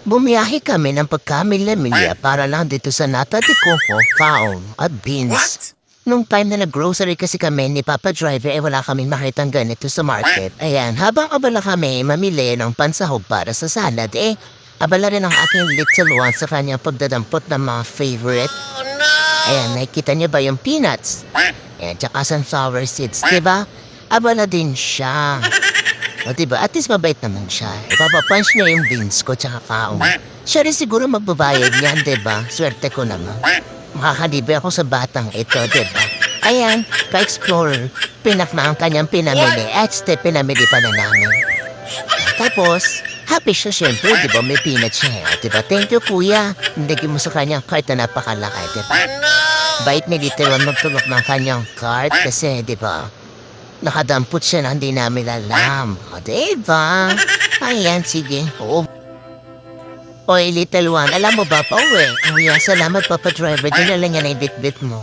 Bumiyahe kami ng pagkamilya-milya para lang dito sa Nata de Coco, Kaon at Beans. Nung time na nag-grocery kasi kami ni Papa Driver, eh wala kaming makitang ganito sa market. Ayan, habang abala kami mamili ng pansahog para sa salad, eh, abala rin ang aking little one sa kanyang pagdadampot ng mga favorite. Ayan, nakikita niyo ba yung peanuts? Ayan, tsaka sunflower seeds, di ba? Abala din siya. O diba, at least mabait naman siya. Ipapapunch niya yung beans ko tsaka kaong. Siya rin siguro magbabayad niyan, diba? Swerte ko naman. Makakalibre ako sa batang ito, diba? Ayan, ka-explorer, pinak na ang kanyang pinamili at step pinamili pa na namin. Tapos, happy siya syempre, di ba? May peanut siya. eh. Di ba? Thank you, kuya. Hindi mo sa kanyang cart na napakalaki, di ba? Bait ni Little One magtulok ng kanyang cart kasi, di ba? Nakadampot siya na hindi namin alam. O, di ba? Ayan, sige. Oo. Oy, Little One, alam mo ba pa uwi? Kuya, salamat Papa Driver. Dinala niya na yung bit-bit mo.